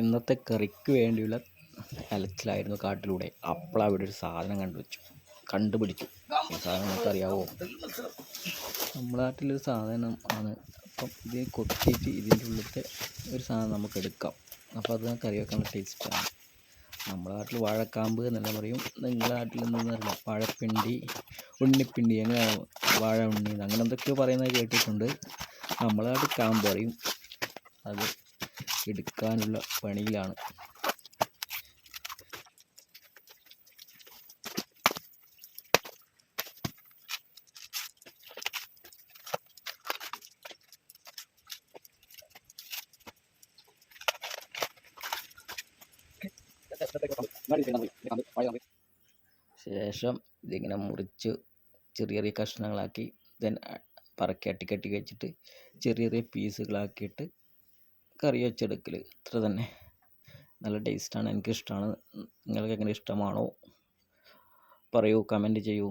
ഇന്നത്തെ കറിക്ക് വേണ്ടിയുള്ള അലച്ചിലായിരുന്നു കാട്ടിലൂടെ. അപ്പോൾ അവിടെ ഒരു സാധനം കണ്ടുവച്ചു കണ്ടുപിടിച്ചു. ഈ സാധനം നിങ്ങൾക്ക് അറിയാവോ നമ്മുടെ നാട്ടിലൊരു സാധനം ആണ്. അപ്പം ഇത് കൊത്തിയിട്ട് ഇതിന്റെ ഉള്ളിലത്തെ ഒരു സാധനം നമുക്ക് എടുക്കാം. അപ്പോൾ അത് കറി അറിയാക്കാൻ ടേസ്റ്റാണ് നമ്മുടെ നാട്ടിൽ വാഴക്കാമ്പ് എന്നെല്ലാം പറയും. നിങ്ങളുടെ നാട്ടിൽ എന്താണെന്ന് അറിയില്ല. വാഴപ്പിണ്ടി ഉണ്ണിപ്പിണ്ടി അങ്ങനെ വാഴ ഉണ്ണി അങ്ങനെ എന്തൊക്കെയോ പറയുന്നത് കേട്ടിട്ടുണ്ട്. നമ്മുടെ നാട്ടിൽ കാമ്പ് പറയും. അത് എടുക്കാനുള്ള പണിയിലാണ്. ശേഷം ഇതിങ്ങനെ മുറിച്ച് ചെറിയ ചെറിയ കഷ്ണങ്ങളാക്കി ദെൻ പറക്കി അട്ടിക്കട്ടി വെച്ചിട്ട് ചെറിയ ചെറിയ പീസുകളാക്കിയിട്ട് കറി വെച്ചെടുക്കൽ ഇത്ര തന്നെ. നല്ല ടേസ്റ്റാണ് എനിക്കിഷ്ടമാണ് നിങ്ങൾക്ക് എങ്ങനെ ഇഷ്ടമാണോ? പറയൂ. കമന്റ് ചെയ്യൂ.